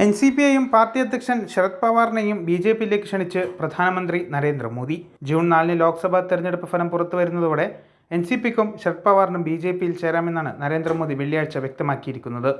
N C P ഐയും party അധ്യക്ഷൻ Sharad പവാറിനെയും B J പിയിലേക്ക് ക്ഷണിച്ച് പ്രധാനമന്ത്രി നരേന്ദ്രമോദി. ജൂൺ നാലിന് ലോക്സഭാ തെരഞ്ഞെടുപ്പ് ഫലം പുറത്തു വരുന്നതോടെ എൻ സി പിക്കും ശരത് പവാറിനും ബി ജെ പിയിൽ ചേരാമെന്നാണ് നരേന്ദ്രമോദി വെള്ളിയാഴ്ച വ്യക്തമാക്കിയിരിക്കുന്നത്.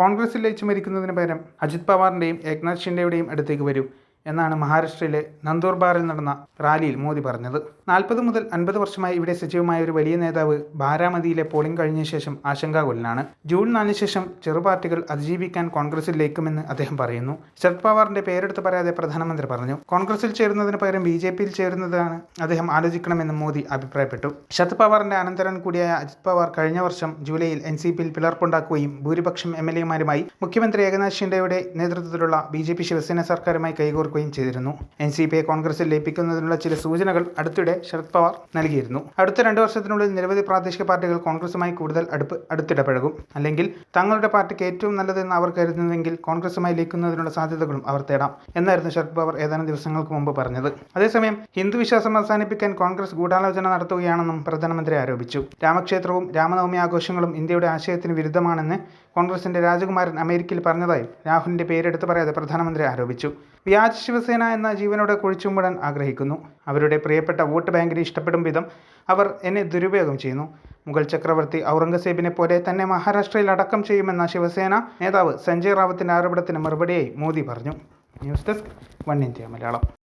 കോൺഗ്രസിൽ ലയിച്ചു മരിക്കുന്നതിന് പകരം അജിത് പവാറിന്റെയും ഏക്നാഥ് ഷിൻഡെയുടെയും അടുത്തേക്ക് വരൂ. എന്നാണ് മഹാരാഷ്ട്രയിലെ നന്ദൂർബാറിൽ നടന്ന റാലിയിൽ മോദി പറഞ്ഞത്. നാൽപ്പത് മുതൽ അൻപത് വർഷമായി ഇവിടെ സജീവമായ ഒരു വലിയ നേതാവ് ബാരാമതിയിലെ പോളിംഗ് കഴിഞ്ഞ ശേഷം ആശങ്കാകുലനാണ്. ജൂൺ നാലിന് ശേഷം ചെറുപാർട്ടികൾ അതിജീവിക്കാൻ കോൺഗ്രസിൽ ലയിക്കുമെന്ന് അദ്ദേഹം പറയുന്നു. ശരത് പവാറിന്റെ പേരെടുത്ത് പറയാതെ പ്രധാനമന്ത്രി പറഞ്ഞു. കോൺഗ്രസിൽ ചേരുന്നതിന് പകരം ബി ജെ പിയിൽ ചേരുന്നതാണ് അദ്ദേഹം ആലോചിക്കണമെന്ന് മോദി അഭിപ്രായപ്പെട്ടു. ശരത് പവാറിന്റെ അനന്തരൻ കൂടിയായ അജിത് പവാർ കഴിഞ്ഞ വർഷം ജൂലൈയിൽ എൻ സി പിയിൽ പിളർപ്പുണ്ടാക്കുകയും ഭൂരിപക്ഷം എം എൽ എമാരുമായി മുഖ്യമന്ത്രി ഏകനാഥ് ഷിൻഡെയുടെ നേതൃത്വത്തിലുള്ള ബി ജെ പി ശിവസേന സർക്കാരുമായി കൈകോർക്കുകയും ചെയ്തിരുന്നു. എൻ സി പിയെ കോൺഗ്രസിൽ ലയിപ്പിക്കുന്നതിനുള്ള ചില സൂചനകൾ അടുത്തിടെ ശരത് പവാർ നൽകിയിരുന്നു. അടുത്ത രണ്ട് വർഷത്തിനുള്ളിൽ നിരവധി പ്രാദേശിക പാർട്ടികൾ കോൺഗ്രസുമായി കൂടുതൽ അടുപ്പ് അടുത്തിടപഴകും. അല്ലെങ്കിൽ തങ്ങളുടെ പാർട്ടിക്ക് ഏറ്റവും നല്ലതെന്ന് അവർ കരുതുന്നുവെങ്കിൽ കോൺഗ്രസുമായി ലയിക്കുന്നതിനുള്ള സാധ്യതകളും അവർ തേടാം എന്നായിരുന്നു ശരത് പവാർ ഏതാനും ദിവസങ്ങൾക്ക് മുമ്പ് പറഞ്ഞത്. അതേസമയം ഹിന്ദു വിശ്വാസം അവസാനിപ്പിക്കാൻ കോൺഗ്രസ് ഗൂഢാലോചന നടത്തുകയാണെന്നും പ്രധാനമന്ത്രി ആരോപിച്ചു. രാമക്ഷേത്രവും രാമനവമി ആഘോഷങ്ങളും ഇന്ത്യയുടെ ആശയത്തിന് വിരുദ്ധമാണെന്ന് കോൺഗ്രസിന്റെ രാജകുമാരൻ അമേരിക്കയിൽ പറഞ്ഞതായി രാഹുലിന്റെ പേരെടുത്ത് പറയാതെ പ്രധാനമന്ത്രി ആരോപിച്ചു. വ്യാജ ശിവസേന എന്ന ജീവനോടെ കുഴിച്ചുമ്പിടാൻ ആഗ്രഹിക്കുന്നു. അവരുടെ പ്രിയപ്പെട്ട വോട്ട് ബാങ്കിനെ ഇഷ്ടപ്പെടും വിധം അവർ എന്നെ ദുരുപയോഗം ചെയ്യുന്നു. മുഗൾ ചക്രവർത്തി ഔറംഗസേബിനെ പോലെ തന്നെ മഹാരാഷ്ട്രയിൽ അടക്കം ചെയ്യുമെന്ന ശിവസേന നേതാവ് സഞ്ജയ് റാവത്തിന്റെ ആരോപണത്തിന് മറുപടിയായി മോദി പറഞ്ഞു. News desk one India Malayalam.